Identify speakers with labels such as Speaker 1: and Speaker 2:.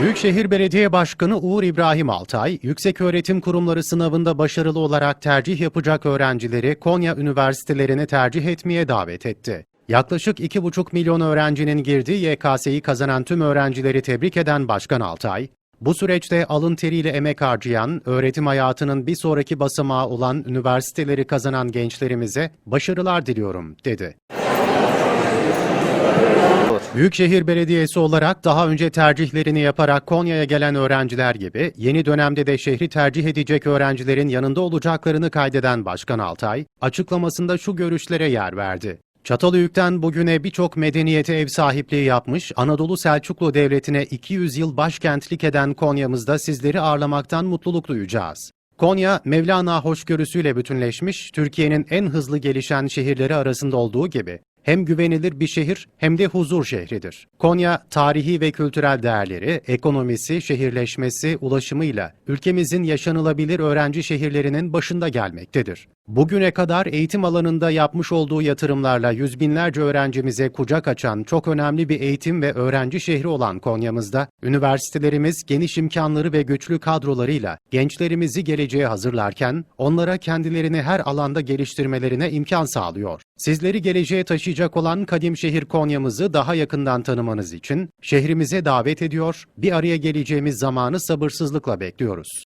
Speaker 1: Büyükşehir Belediye Başkanı Uğur İbrahim Altay, yükseköğretim kurumları sınavında başarılı olarak tercih yapacak öğrencileri Konya üniversitelerine tercih etmeye davet etti. Yaklaşık 2,5 milyon öğrencinin girdiği YKS'yi kazanan tüm öğrencileri tebrik eden Başkan Altay, bu süreçte alın teriyle emek harcayan, öğretim hayatının bir sonraki basamağı olan üniversiteleri kazanan gençlerimize başarılar diliyorum, dedi. Büyükşehir Belediyesi olarak daha önce tercihlerini yaparak Konya'ya gelen öğrenciler gibi yeni dönemde de şehri tercih edecek öğrencilerin yanında olacaklarını kaydeden Başkan Altay, açıklamasında şu görüşlere yer verdi. Çatalhöyük'ten bugüne birçok medeniyete ev sahipliği yapmış, Anadolu Selçuklu Devleti'ne 200 yıl başkentlik eden Konya'mızda sizleri ağırlamaktan mutluluk duyacağız. Konya, Mevlana hoşgörüsüyle bütünleşmiş, Türkiye'nin en hızlı gelişen şehirleri arasında olduğu gibi, hem güvenilir bir şehir hem de huzur şehridir. Konya, tarihi ve kültürel değerleri, ekonomisi, şehirleşmesi, ulaşımıyla ülkemizin yaşanılabilir öğrenci şehirlerinin başında gelmektedir. Bugüne kadar eğitim alanında yapmış olduğu yatırımlarla yüz binlerce öğrencimize kucak açan çok önemli bir eğitim ve öğrenci şehri olan Konya'mızda, üniversitelerimiz geniş imkanları ve güçlü kadrolarıyla gençlerimizi geleceğe hazırlarken, onlara kendilerini her alanda geliştirmelerine imkan sağlıyor. Sizleri geleceğe taşıyacak olan kadim şehir Konya'mızı daha yakından tanımanız için şehrimize davet ediyor, bir araya geleceğimiz zamanı sabırsızlıkla bekliyoruz.